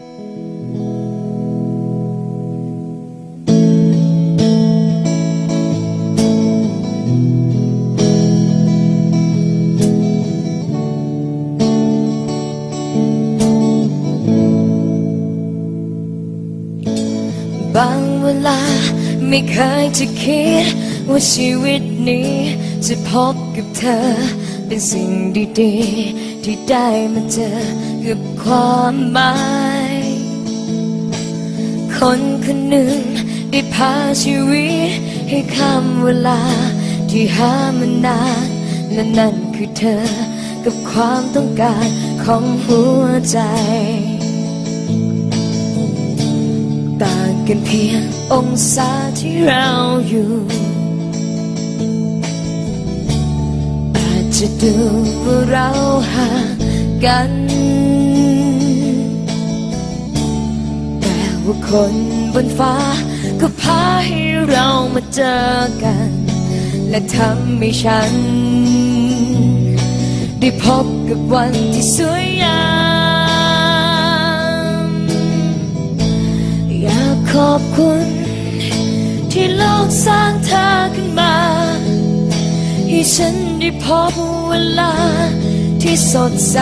บางเวลาไม่เคยจะคิด ว่าชีวิตนี้จะพบกับเธอ เป็นสิ่งดีๆ ที่ได้มาเจอกับความหมาย คนคนหนึ่งได้พาชีวิตให้ข้ามเวลาที่หามานานและนั่นคือเธอ กับความต้องการของหัวใจ ต่างกันเพียงองศาที่เราอยู่ อาจจะดูว่าเราห่างกัน ว่าคนบนฟ้า ก็พาให้เรามาเจอกัน และทำให้ฉัน ได้พบกับวันที่สวยงามอยากขอบคุณ ที่โลกสร้างเธอขึ้นมา ให้ฉันได้พบเวลาที่สดใส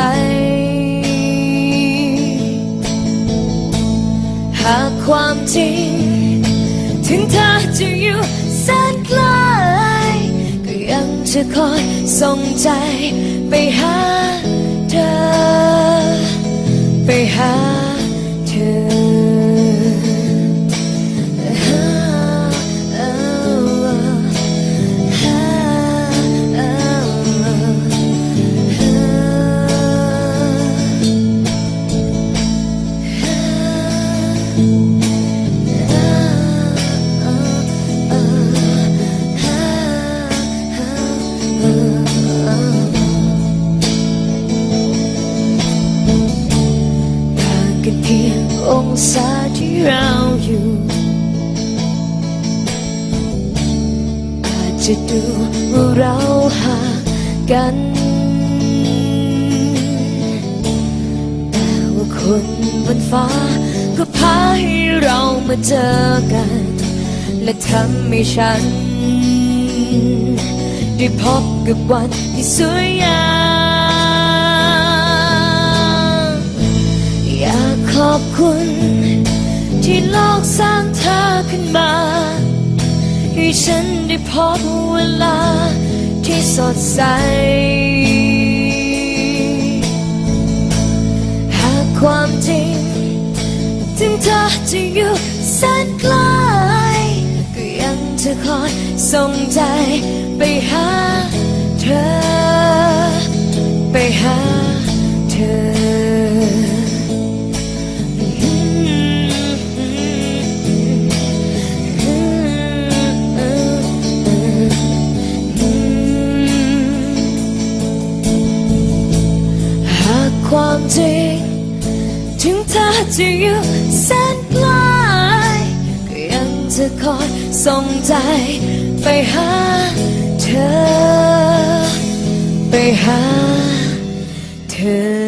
ความจริง ถึงเธอจะอยู่แสนไกลก็ยังจะคอยส่งใจไปหา องศาที่เราอยู่อาจจะดูว่าเราห่างกัน แต่ว่าคนบนฟ้าก็พาให้เรามาเจอกัน และทำให้ฉัน ได้พบกับวันที่สวยงามอยากขอบคุณ ที่โลกสร้างเธอขึ้นมาให้ฉันได้พบเวลาที่สดใส หากความจริง ถึงเธอจะอยู่แสนไกลก็ยังจะคอยส่งใจไปหาเธอ ไปหา ความจริง ถึงเธอจะอยู่แสนไกลก็ยังจะคอยส่งใจ ไปหาเธอ ไปหาเธอ